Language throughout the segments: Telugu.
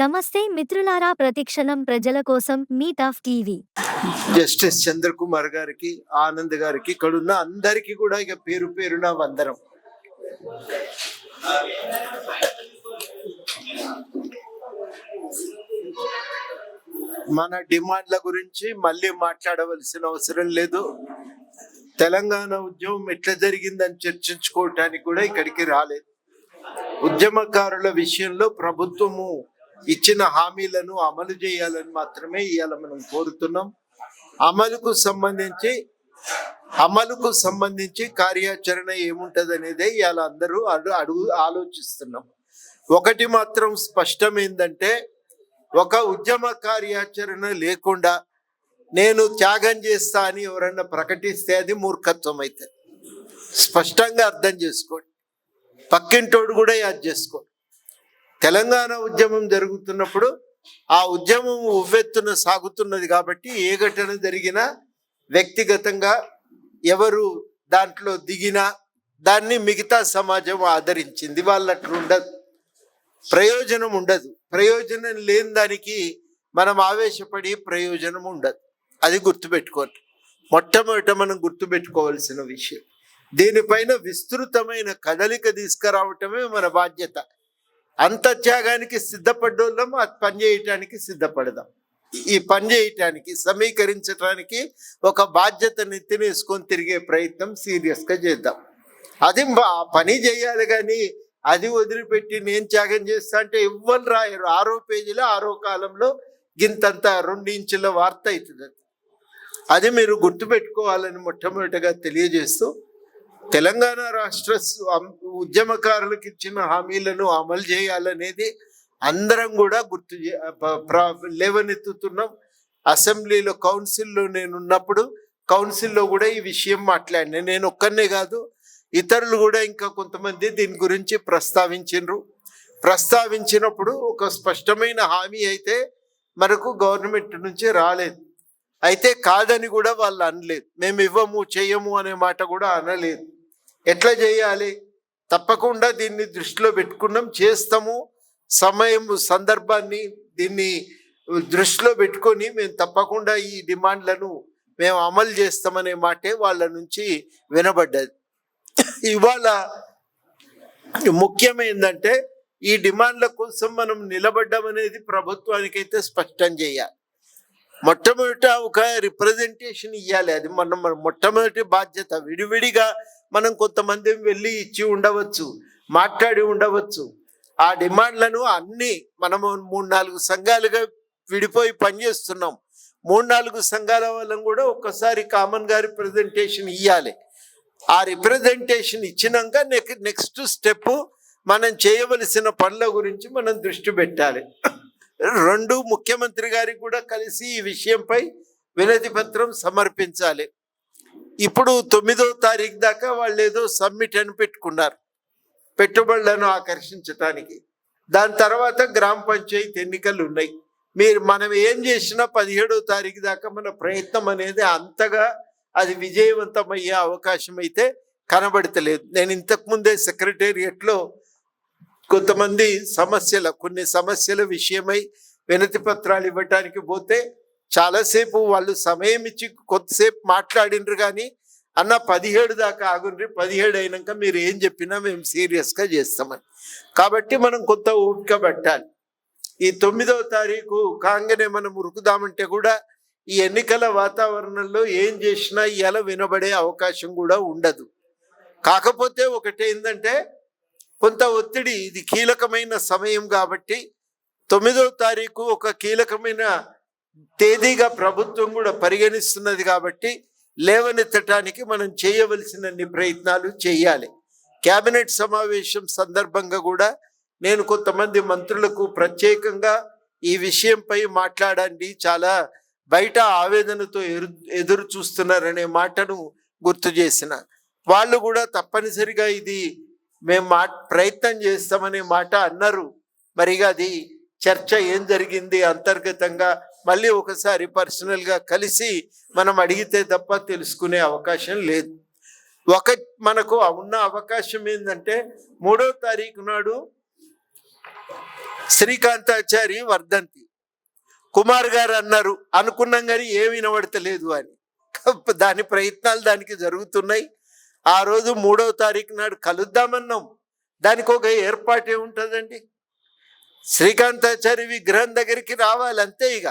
నమస్తే మిత్రులారా ప్రతిక్షణం ప్రజల కోసం మీ టఫ్ టీవీ. జస్టిస్ చంద్రకుమార్ గారికి ఆనంద్ గారికి ఇక్కడ ఉన్న అందరికీ కూడా ఇక పేరు పేరున వందనం. మన డిమాండ్ల గురించి మళ్ళీ మాట్లాడవలసిన అవసరం లేదు. తెలంగాణ ఉద్యమం ఎట్లా జరిగిందని చర్చించుకోవటానికి కూడా ఇక్కడికి రాలేదు. ఉద్యమకారుల విషయంలో ప్రభుత్వము ఇచ్చిన హామీలను అమలు చేయాలని మాత్రమే ఇవాళ మనం కోరుతున్నాం. అమలుకు సంబంధించి అమలుకు సంబంధించి కార్యాచరణ ఏముంటది అనేది ఇవాళ అందరూ అడు అడుగు ఆలోచిస్తున్నాం. ఒకటి మాత్రం స్పష్టం ఏంటంటే ఒక ఉద్యమ కార్యాచరణ లేకుండా నేను త్యాగం చేస్తా అని ఎవరన్నా ప్రకటిస్తే అది మూర్ఖత్వం అయితే స్పష్టంగా అర్థం చేసుకోండి. పక్కింటోడు కూడా యాద్ చేసుకోండి. తెలంగాణ ఉద్యమం జరుగుతున్నప్పుడు ఆ ఉద్యమం ఉవ్వెత్తున సాగుతున్నది కాబట్టి ఏ ఘటన జరిగినా వ్యక్తిగతంగా ఎవరు దాంట్లో దిగినా దాన్ని మిగతా సమాజం ఆదరించింది. వాళ్ళు అట్లా ఉండదు ప్రయోజనం ఉండదు. ప్రయోజనం లేని దానికి మనం ఆవేశపడి ప్రయోజనం ఉండదు. అది గుర్తుపెట్టుకోవాలి మొట్టమొదట మనం గుర్తుపెట్టుకోవాల్సిన విషయం. దీనిపైన విస్తృతమైన కదలిక తీసుకురావటమే మన బాధ్యత. అంత త్యాగానికి సిద్ధపడ్డోళ్ళం పని చేయటానికి సిద్ధపడదాం. ఈ పని చేయటానికి సమీకరించడానికి ఒక బాధ్యత నెత్తినేసుకొని తిరిగే ప్రయత్నం సీరియస్గా చేద్దాం. అది పని చేయాలి కానీ అది వదిలిపెట్టి నేను త్యాగం చేస్తా అంటే ఎవ్వరు రాయరు. ఆరో పేజీలో ఆరో కాలంలో గింతంత రెండు ఇంచుల వార్త అవుతుంది. అది. అది మీరు గుర్తుపెట్టుకోవాలని మొట్టమొదటిగా తెలియజేస్తూ తెలంగాణ రాష్ట్ర ఉద్యమకారులకు ఇచ్చిన హామీలను అమలు చేయాలనేది అందరం కూడా గుర్తు చే- లేవనెత్తుతున్నాం. అసెంబ్లీలో కౌన్సిల్లో నేను ఉన్నప్పుడు కౌన్సిల్లో కూడా ఈ విషయం మాట్లాడిన. నేను ఒక్కనే కాదు ఇతరులు కూడా ఇంకా కొంతమంది దీని గురించి ప్రస్తావించిండ్రు ప్రస్తావించినప్పుడు ఒక స్పష్టమైన హామీ అయితే మనకు గవర్నమెంట్ నుంచి రాలేదు. అయితే కాదని కూడా వాళ్ళు అనలేదు. మేము ఇవ్వము చేయము అనే మాట కూడా అనలేదు. ఎట్లా చేయాలి? తప్పకుండా దీన్ని దృష్టిలో పెట్టుకున్నాం. చేస్తాము. సమయం సందర్భాన్ని దీన్ని దృష్టిలో పెట్టుకొని మేము తప్పకుండా ఈ డిమాండ్లను మేము అమలు చేస్తామనే మాటే వాళ్ళ నుంచి వినబడ్డది. ఇవాళ ముఖ్యమైందంటే ఈ డిమాండ్ల కోసం మనం నిలబడ్డం అనేది ప్రభుత్వానికైతే స్పష్టం చేయాలి. మొట్టమొదట ఒక రిప్రజెంటేషన్ ఇవ్వాలి అది మనం మన మొట్టమొదటి బాధ్యత. విడివిడిగా మనం కొంతమంది వెళ్ళి ఇచ్చి ఉండవచ్చు మాట్లాడి ఉండవచ్చు. ఆ డిమాండ్లను అన్ని మనము మూడు నాలుగు సంఘాలుగా విడిపోయి పనిచేస్తున్నాం మూడు నాలుగు సంఘాల వాళ్ళని కూడా ఒక్కసారి కామన్ గారి రిప్రజెంటేషన్ ఇవ్వాలి ఆ రిప్రజెంటేషన్ ఇచ్చినాక నెక్ నెక్స్ట్ స్టెప్ మనం చేయవలసిన పనుల గురించి మనం దృష్టి పెట్టాలి. రెండు ముఖ్యమంత్రి గారికి కూడా కలిసి ఈ విషయంపై వినతి పత్రం సమర్పించాలి. ఇప్పుడు తొమ్మిదో తారీఖు దాకా వాళ్ళు ఏదో సమ్మిట్ అని పెట్టుకున్నారు. పెట్టుబడులను ఆకర్షించటానికి. దాని తర్వాత గ్రామ పంచాయతీ ఎన్నికలు ఉన్నాయి. మీరు మనం ఏం చేసినా పదిహేడో తారీఖు దాకా మన ప్రయత్నం అనేది అంతగా అది విజయవంతమయ్యే అవకాశం అయితే కనబడతలేదు. నేను ఇంతకుముందే సెక్రటేరియట్లో కొంతమంది సమస్యల కొన్ని సమస్యల విషయమై వినతి పత్రాలు ఇవ్వటానికి పోతే చాలాసేపు వాళ్ళు సమయం ఇచ్చి కొద్దిసేపు మాట్లాడిండ్రు కానీ అన్న పదిహేడు దాకా ఆగుండ్రి. పదిహేడు అయినాక మీరు ఏం చెప్పినా మేము సీరియస్గా చేస్తామని. కాబట్టి మనం కొంత ఓపిక పెట్టాలి. ఈ తొమ్మిదవ తారీఖు కాగానే మనం ఉరుకుదామంటే కూడా ఈ ఎన్నికల వాతావరణంలో ఏం చేసినా ఇలా వినబడే అవకాశం కూడా ఉండదు. కాకపోతే ఒకటి ఏంటంటే కొంత ఒత్తిడి ఇది కీలకమైన సమయం కాబట్టి తొమ్మిదవ తారీఖు ఒక కీలకమైన తేదీగా ప్రభుత్వం కూడా పరిగణిస్తున్నది కాబట్టి లేవనెత్తటానికి మనం చేయవలసినన్ని ప్రయత్నాలు చేయాలి. కేబినెట్ సమావేశం సందర్భంగా కూడా నేను కొంతమంది మంత్రులకు ప్రత్యేకంగా ఈ విషయంపై మాట్లాడండి. చాలా బయట ఆవేదనతో ఎరు ఎదురు చూస్తున్నారనే మాటను గుర్తు చేసిన. వాళ్ళు కూడా తప్పనిసరిగా ఇది మేము మా ప్రయత్నం చేస్తామనే మాట అన్నారు. మరిగా అది చర్చ ఏం జరిగింది? అంతర్గతంగా మళ్ళీ ఒకసారి పర్సనల్గా కలిసి మనం అడిగితే తప్ప తెలుసుకునే అవకాశం లేదు. ఒక మనకు ఉన్న అవకాశం ఏంటంటే మూడో తారీఖు నాడు శ్రీకాంతాచారి వర్ధంతి. కుమార్ గారు అన్నారు అనుకున్నాం కానీ ఏమి వినబడతలేదు అని. దాని ప్రయత్నాలు దానికి జరుగుతున్నాయి. ఆ రోజు మూడవ తారీఖు నాడు కలుద్దామన్నాం. దానికి ఒక ఏర్పాటు ఏముంటుందండి శ్రీకాంతాచారి విగ్రహం దగ్గరికి రావాలి అంతే ఇక.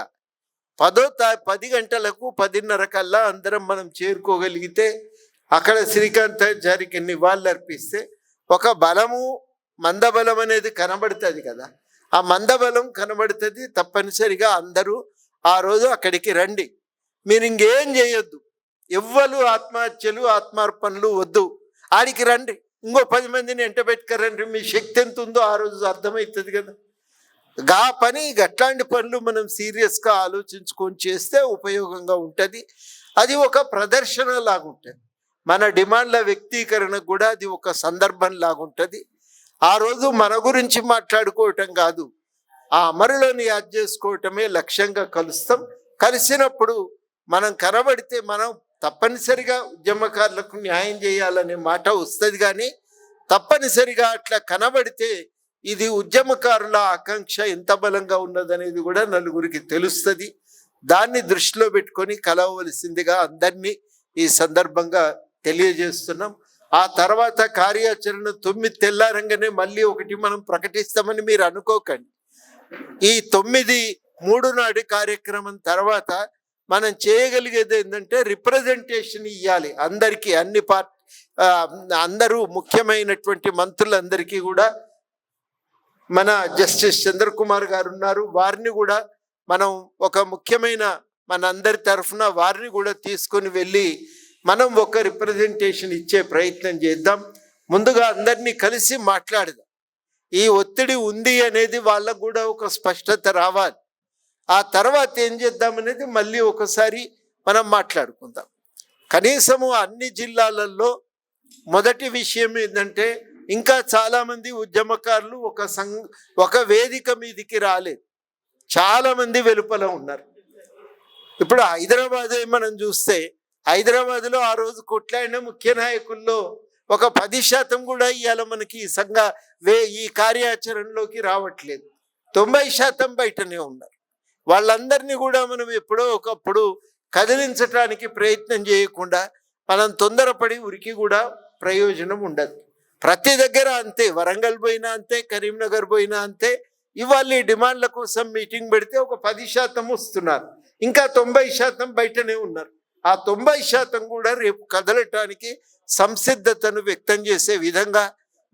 పదో తా పది గంటలకు పదిన్నర కల్లా అందరం మనం చేరుకోగలిగితే అక్కడ శ్రీకాంతాచారికి నివాళులు అర్పిస్తే ఒక బలము మందబలం అనేది కనబడుతుంది కదా. ఆ మందబలం కనబడుతుంది తప్పనిసరిగా అందరూ ఆ రోజు అక్కడికి రండి. మీరు ఇంకేం చేయొద్దు. ఎవ్వరు ఆత్మహత్యలు ఆత్మార్పణలు వద్దు. ఆడికి రండి. ఇంకో పది మందిని ఎంట పెట్టుకరండి మీ శక్తి ఎంత ఉందో ఆ రోజు అర్థమవుతుంది కదా. గా పని గట్లాంటి పనులు మనం సీరియస్గా ఆలోచించుకొని చేస్తే ఉపయోగంగా ఉంటుంది. అది ఒక ప్రదర్శన లాగుంటుంది మన డిమాండ్ల వ్యక్తీకరణ కూడా అది ఒక సందర్భం లాగుంటుంది ఆ రోజు మన గురించి మాట్లాడుకోవటం కాదు. ఆ అమరులను యాద్ చేసుకోవటమే లక్ష్యంగా కలుస్తాం. కలిసినప్పుడు మనం కనబడితే మనం తప్పనిసరిగా ఉద్యమకారులకు న్యాయం చేయాలనే మాట వస్తుంది కానీ తప్పనిసరిగా అట్లా కనబడితే ఇది ఉద్యమకారుల ఆకాంక్ష ఎంత బలంగా ఉన్నదనేది కూడా నలుగురికి తెలుస్తుంది. దాన్ని దృష్టిలో పెట్టుకొని కలవలసిందిగా అందరినీ ఈ సందర్భంగా తెలియజేస్తున్నాం. ఆ తర్వాత కార్యాచరణ తొమ్మిది తెల్లారంగానే మళ్ళీ ఒకటి మనం ప్రకటిస్తామని మీరు అనుకోకండి. ఈ తొమ్మిది మూడు నాడు కార్యక్రమం తర్వాత మనం చేయగలిగేది ఏంటంటే రిప్రజెంటేషన్ ఇవ్వాలి అందరికీ అన్ని పార్టీ అందరూ ముఖ్యమైనటువంటి మంత్రులందరికీ కూడా మన జస్టిస్ చంద్రకుమార్ గారు ఉన్నారు వారిని కూడా మనం ఒక ముఖ్యమైన మన అందరి తరఫున వారిని కూడా తీసుకొని వెళ్ళి మనం ఒక రిప్రజెంటేషన్ ఇచ్చే ప్రయత్నం చేద్దాం. ముందుగా అందరినీ కలిసి మాట్లాడదాం. ఈ ఒత్తిడి ఉంది అనేది వాళ్ళకు కూడా ఒక స్పష్టత రావాలి. ఆ తర్వాత ఏం చేద్దాం అనేది మళ్ళీ ఒకసారి మనం మాట్లాడుకుందాం. కనీసము అన్ని జిల్లాలలో మొదటి విషయం ఏంటంటే ఇంకా చాలామంది ఉద్యమకారులు ఒక సం ఒక వేదిక మీదికి రాలేదు చాలామంది వెలుపల ఉన్నారు. ఇప్పుడు హైదరాబాద్ మనం చూస్తే హైదరాబాద్లో ఆ రోజు కొట్లాడిన ముఖ్య నాయకుల్లో ఒక పది శాతం కూడా ఇవాళ మనకి ఈ సంఘ వే ఈ కార్యాచరణలోకి రావట్లేదు. తొంభై శాతం బయటనే ఉన్నారు. వాళ్ళందరినీ కూడా మనం ఎప్పుడో ఒకప్పుడు కదిలించడానికి ప్రయత్నం చేయకుండా మనం తొందరపడి ఉరికి కూడా ప్రయోజనం ఉండదు. ప్రతి దగ్గర అంతే వరంగల్ పోయినా అంతే కరీంనగర్ పోయినా అంతే. ఇవాళ ఈ డిమాండ్ల కోసం మీటింగ్ పెడితే ఒక పది శాతం వస్తున్నారు. ఇంకా తొంభై శాతం బయటనే ఉన్నారు. ఆ తొంభై శాతం కూడా రేపు కదలటానికి సంసిద్ధతను వ్యక్తం చేసే విధంగా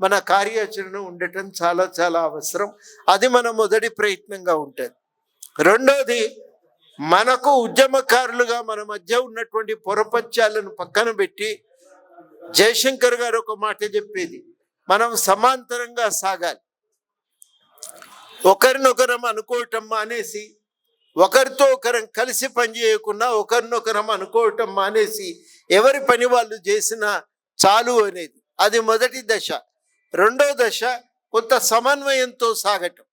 మన కార్యాచరణ ఉండటం చాలా చాలా అవసరం. అది మన మొదటి ప్రయత్నంగా ఉంటుంది. రెండోది మనకు ఉద్యమకారులుగా మన మధ్య ఉన్నటువంటి పొరపత్యాలను పక్కన పెట్టి జయశంకర్ గారు ఒక మాట చెప్పేది మనం సమాంతరంగా సాగాలి. ఒకరినొకరం అనుకోవటం మానేసి ఒకరితో ఒకరం కలిసి పనిచేయకుండా ఒకరినొకరం అనుకోవటం మానేసి ఎవరి పని వాళ్ళు చేసినా చాలు అనేది. అది మొదటి దశ. రెండో దశ కొంత సమన్వయంతో సాగటం.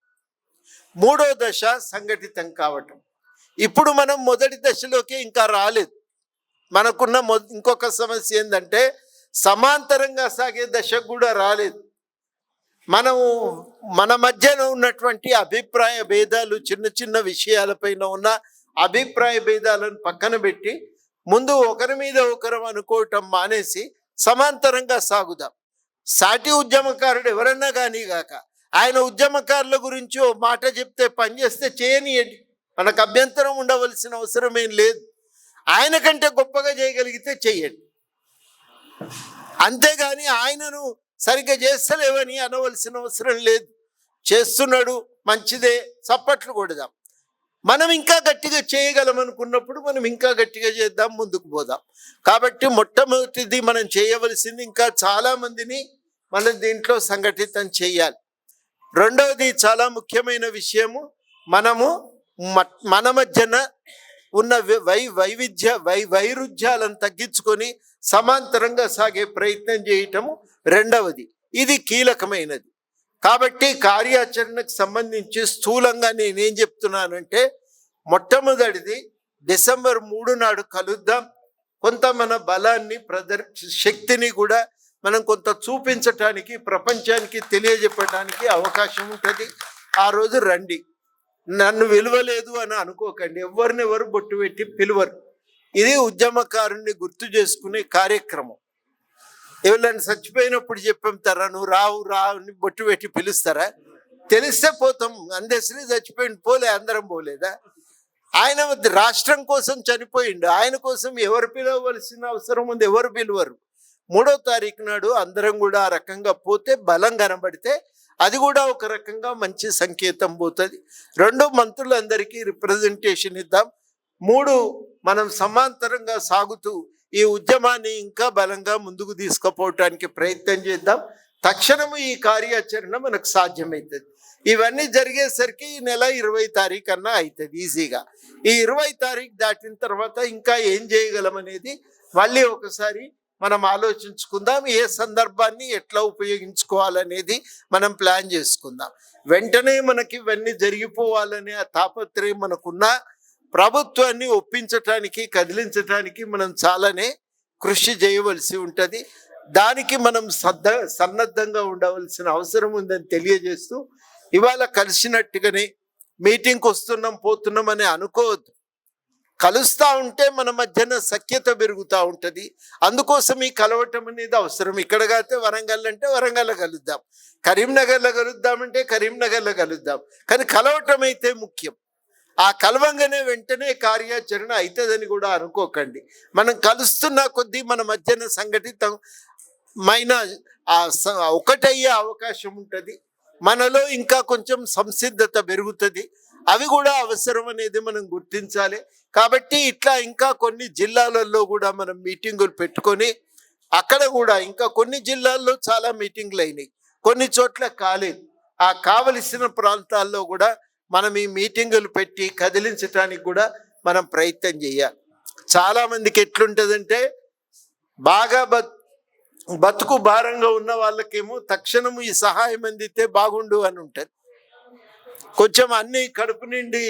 మూడో దశ సంఘటితం కావటం. ఇప్పుడు మనం మొదటి దశలోకి ఇంకా రాలేదు. మనకున్న మొ ఇంకొక సమస్య ఏంటంటే సమాంతరంగా సాగే దశకు కూడా రాలేదు. మనము మన మధ్యన ఉన్నటువంటి అభిప్రాయ భేదాలు చిన్న చిన్న విషయాలపైన ఉన్న అభిప్రాయ భేదాలను పక్కన పెట్టి ముందు ఒకరి మీద ఒకరం అనుకోవటం మానేసి సమాంతరంగా సాగుదాం. సాటి ఉద్యమకారుడు ఎవరన్నా కానీ గాక ఆయన ఉద్యమకారుల గురించి ఓ మాట చెప్తే పని చేస్తే చేయనియండి. మనకు అభ్యంతరం ఉండవలసిన అవసరం ఏం లేదు. ఆయన కంటే గొప్పగా చేయగలిగితే చేయండి అంతేగాని ఆయనను సరిగ్గా చేస్తలేవని అనవలసిన అవసరం లేదు. చేస్తున్నాడు మంచిదే చప్పట్లు కొడదాం. మనం ఇంకా గట్టిగా చేయగలం అనుకున్నప్పుడు మనం ఇంకా గట్టిగా చేద్దాం ముందుకు పోదాం. కాబట్టి మొట్టమొదటిది మనం చేయవలసింది ఇంకా చాలామందిని మనం దీంట్లో సంఘటితం చేయాలి. రెండవది చాలా ముఖ్యమైన విషయము మనము మన మధ్యన ఉన్న వై వైవిధ్య వై వైరుధ్యాలను తగ్గించుకొని సమాంతరంగా సాగే ప్రయత్నం చేయటము రెండవది. ఇది కీలకమైనది. కాబట్టి కార్యాచరణకు సంబంధించి స్థూలంగా నేనేం చెప్తున్నానంటే మొట్టమొదటిది డిసెంబర్ మూడు నాడు కలుద్దాం. కొంత మన బలాన్ని ప్రదర్ శక్తిని కూడా మనం కొంత చూపించటానికి ప్రపంచానికి తెలియజెప్పడానికి అవకాశం ఉంటుంది. ఆ రోజు రండి. నన్ను విలువలేదు అని అనుకోకండి. ఎవరినెవరు బొట్టు పెట్టి పిలువరు. ఇది ఉద్యమకారుణ్ణి గుర్తు చేసుకునే కార్యక్రమం. ఎవరైనా చచ్చిపోయినప్పుడు చెప్పంతారా నువ్వు రావు రావు అని బొట్టు పెట్టి పిలుస్తారా? తెలిస్తే పోతాం అందశ్రీ చచ్చిపోయింది పోలే అందరం పోలేదా? ఆయన రాష్ట్రం కోసం చనిపోయిండు ఆయన కోసం ఎవరు పిలవలసిన అవసరం ఉంది ఎవరు పిలువరు? మూడో తారీఖు నాడు అందరం కూడా ఆ రకంగా పోతే బలం కనబడితే అది కూడా ఒక రకంగా మంచి సంకేతం పోతుంది. రెండు మంత్రులందరికీ రిప్రజెంటేషన్ ఇద్దాం. మూడు మనం సమాంతరంగా సాగుతూ ఈ ఉద్యమాన్ని ఇంకా బలంగా ముందుకు తీసుకుపోవటానికి ప్రయత్నం చేద్దాం. తక్షణము ఈ కార్యాచరణ మనకు సాధ్యమవుతుంది ఇవన్నీ జరిగేసరికి ఈ నెల ఇరవై తారీఖు అన్నా అవుతుంది ఈజీగా. ఈ ఇరవై తారీఖు దాటిన తర్వాత ఇంకా ఏం చేయగలం అనేది మళ్ళీ ఒకసారి మనం ఆలోచించుకుందాం. ఏ సందర్భాన్ని ఎట్లా ఉపయోగించుకోవాలనేది మనం ప్లాన్ చేసుకుందాం. వెంటనే మనకి ఇవన్నీ జరిగిపోవాలనే ఆ తాపత్రయం మనకున్న ప్రభుత్వాన్ని ఒప్పించటానికి కదిలించటానికి మనం చాలానే కృషి చేయవలసి ఉంటుంది. దానికి మనం సద్ద సన్నద్ధంగా ఉండవలసిన అవసరం ఉందని తెలియజేస్తూ ఇవాళ కలిసినట్టుగానే మీటింగ్కి వస్తున్నాం పోతున్నాం అని అనుకోవద్దు. కలుస్తా ఉంటే మన మధ్యన సఖ్యత పెరుగుతూ ఉంటుంది. అందుకోసం ఈ కలవటం అనేది అవసరం. ఇక్కడ కాతే వరంగల్ అంటే వరంగల్లో కలుద్దాం. కరీంనగర్లో కలుద్దామంటే కరీంనగర్లో కలుద్దాం. కానీ కలవటం అయితే ముఖ్యం. ఆ కలవంగానే వెంటనే కార్యాచరణ అవుతుందని కూడా అనుకోకండి. మనం కలుస్తున్న కొద్దీ మన మధ్యన సంఘటితమైన ఆ స- ఒకటయ్యే అవకాశం ఉంటుంది. మనలో ఇంకా కొంచెం సంసిద్ధత పెరుగుతుంది. అవి కూడా అవసరం అనేది మనం గుర్తించాలి. కాబట్టి ఇట్లా ఇంకా కొన్ని జిల్లాలలో కూడా మనం మీటింగులు పెట్టుకొని అక్కడ కూడా ఇంకా కొన్ని జిల్లాల్లో చాలా మీటింగ్లు అయినాయి కొన్ని చోట్ల కాలేదు. ఆ కావలసిన ప్రాంతాల్లో కూడా మనం ఈ మీటింగులు పెట్టి కదిలించడానికి కూడా మనం ప్రయత్నం చేయాలి. చాలామందికి ఎట్లుంటుందంటే బాగా బత్ బతుకు భారంగా ఉన్న వాళ్ళకేమో తక్షణము ఈ సహాయం అందితే బాగుండు అని ఉంటుంది. కొంచెం అన్ని కడుపు నిండి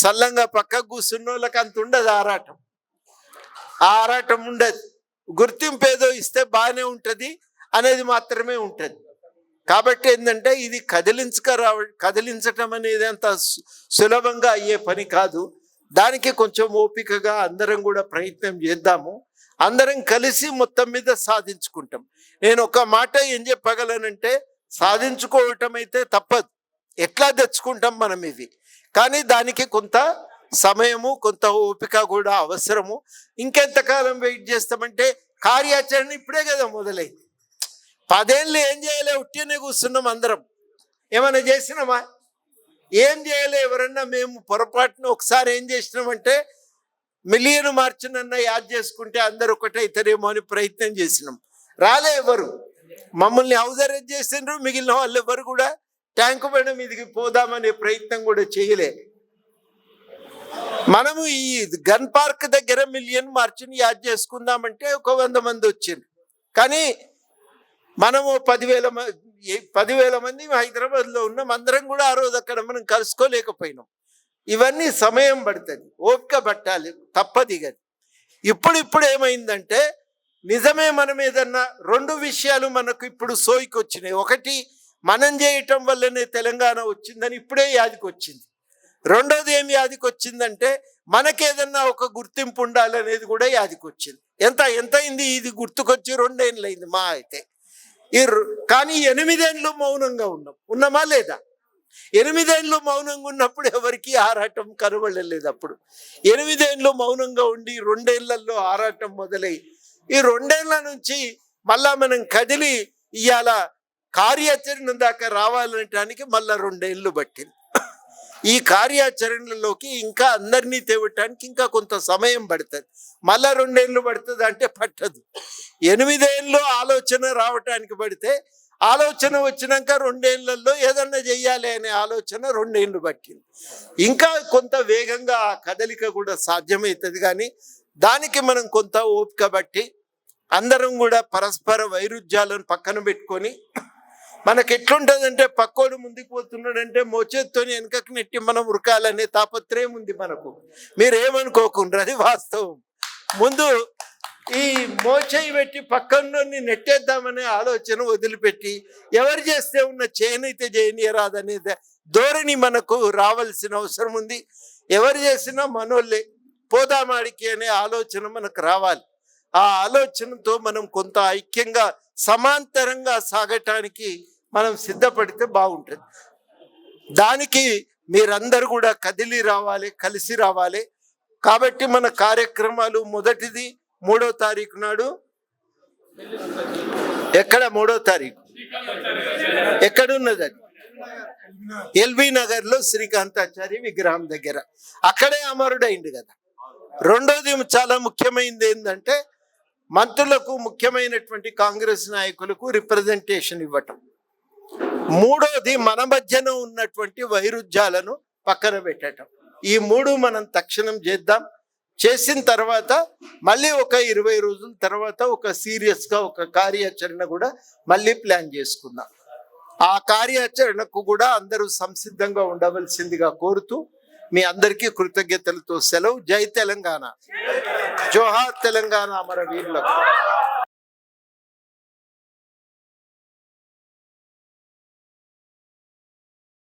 సల్లంగా పక్కకు కూర్చున్న వాళ్ళకి అంత ఉండదు ఆరాటం. ఆ ఆరాటం ఉండదు. గుర్తింపు ఏదో ఇస్తే బాగానే ఉంటుంది అనేది మాత్రమే ఉంటుంది. కాబట్టి ఏంటంటే ఇది కదిలించక రావ కదిలించటం అనేది అంత సు- సులభంగా అయ్యే పని కాదు. దానికి కొంచెం ఓపికగా అందరం కూడా ప్రయత్నం చేద్దాము. అందరం కలిసి మొత్తం మీద సాధించుకుంటాం. నేను ఒక మాట ఏం చెప్పగలనంటే సాధించుకోవటం అయితే తప్పదు. ఎట్లా తెచ్చుకుంటాం మనం ఇవి? కానీ దానికి కొంత సమయము కొంత ఓపిక కూడా అవసరము. ఇంకెంతకాలం వెయిట్ చేస్తామంటే కార్యాచరణ ఇప్పుడే కదా మొదలైంది. పదేళ్ళు ఏం చేయలే ఉట్టినే కూర్చున్నాం అందరం. ఏమైనా చేసినామా ఏం చేయలే ఎవరన్నా మేము పొరపాటున ఒకసారి ఏం చేసినామంటే మిలియన్ మార్చినన్నా యాద్ చేసుకుంటే అందరు ఒకటైతారేమో అని ప్రయత్నం చేసినాం. రాలే ఎవరు? మమ్మల్ని హౌస్ అరెస్ట్ చేసిండ్రు మిగిలిన వాళ్ళు ఎవరు కూడా? ట్యాంకు బండ మీదకి పోదామనే ప్రయత్నం కూడా చేయలే. మనము ఈ గన్ పార్క్ దగ్గర మిలియన్ మార్చిని యాద్ చేసుకుందామంటే ఒక వంద మంది వచ్చింది కానీ మనము పదివేల మంది పదివేల మంది హైదరాబాద్లో ఉన్నాం. అందరం కూడా ఆ రోజు అక్కడ మనం కలుసుకోలేకపోయినాం. ఇవన్నీ సమయం పడుతుంది. ఓపిక పట్టాలి. తప్పది ఇక ఇప్పుడు ఇప్పుడు ఏమైందంటే నిజమే మనం ఏదన్నా రెండు విషయాలు మనకు ఇప్పుడు సోయికి వచ్చినాయి ఒకటి మనం చేయటం వల్లనే తెలంగాణ వచ్చిందని ఇప్పుడే యాదికి వచ్చింది రెండోది ఏం యాదికి వచ్చిందంటే మనకేదన్నా ఒక గుర్తింపు ఉండాలనేది కూడా యాదికి వచ్చింది ఎంత ఎంత అయింది ఇది గుర్తుకొచ్చి రెండేళ్ళు అయింది మా అయితే. ఈ రు- కానీ ఎనిమిదేళ్ళు మౌనంగా ఉన్నాం ఉన్నామా లేదా? ఎనిమిదేళ్ళు మౌనంగా ఉన్నప్పుడు ఎవరికి ఆరాటం కనబడలేదు అప్పుడు. ఎనిమిదేళ్ళు మౌనంగా ఉండి రెండేళ్ళలో ఆరాటం మొదలై ఈ రెండేళ్ళ నుంచి మళ్ళా మనం కదిలి ఇవాళ కార్యాచరణ దాకా రావాలనటానికి మళ్ళా రెండేళ్ళు పట్టింది. ఈ కార్యాచరణలోకి ఇంకా అందరినీ తేవటానికి ఇంకా కొంత సమయం పడుతుంది. మళ్ళా రెండేళ్ళు పడుతుంది అంటే పట్టదు. ఎనిమిదేళ్ళు ఆలోచన రావటానికి పడితే ఆలోచన వచ్చినాక రెండేళ్ళలో ఏదన్నా చెయ్యాలి అనే ఆలోచన రెండేళ్ళు పట్టింది. ఇంకా కొంత వేగంగా ఆ కదలిక కూడా సాధ్యమవుతుంది కానీ దానికి మనం కొంత ఓపిక బట్టి అందరం కూడా పరస్పర వైరుధ్యాలను పక్కన పెట్టుకొని మనకి ఎట్లుంటుందంటే పక్కోడు ముందుకు పోతున్నాడంటే మోచేత్తోని వెనకకు నెట్టి మనం ఉరకాలనే తాపత్రయం ఉంది మనకు. మీరు ఏమనుకోకుండా అది వాస్తవం. ముందు ఈ మోచేయి పెట్టి పక్కన నెట్టేద్దామనే ఆలోచన వదిలిపెట్టి ఎవరు చేస్తే ఉన్న చేయనైతే చేయనీయరాదనే ధోరణి మనకు రావాల్సిన అవసరం ఉంది. ఎవరు చేసినా మనోళ్ళే పోదామాడికి అనే ఆలోచన మనకు రావాలి. ఆ ఆలోచనతో మనం కొంత ఐక్యంగా సమాంతరంగా సాగటానికి మనం సిద్ధపడితే బాగుంటుంది. దానికి మీరందరూ కూడా కదిలి రావాలి కలిసి రావాలి. కాబట్టి మన కార్యక్రమాలు మొదటిది మూడో తారీఖు నాడు. ఎక్కడ మూడో తారీఖు? ఎక్కడున్నది అది? ఎల్బీ నగర్లో శ్రీకాంతాచారి విగ్రహం దగ్గర. అక్కడే అమరుడైంది కదా. రెండోది చాలా ముఖ్యమైనది ఏంటంటే మంత్రులకు ముఖ్యమైనటువంటి కాంగ్రెస్ నాయకులకు రిప్రజెంటేషన్ ఇవ్వటం. మూడోది మన మధ్యన ఉన్నటువంటి వైరుధ్యాలను పక్కన పెట్టడం ఈ మూడు మనం తక్షణం చేద్దాం. చేసిన తర్వాత మళ్ళీ ఒక ఇరవై రోజుల తర్వాత ఒక సీరియస్గా ఒక కార్యాచరణ కూడా మళ్ళీ ప్లాన్ చేసుకుందాం. ఆ కార్యాచరణకు కూడా అందరూ సంసిద్ధంగా ఉండవలసిందిగా కోరుతూ మీ అందరికీ కృతజ్ఞతలతో సెలవు. జై తెలంగాణ. జోహార్ తెలంగాణ అమరవీరులకు.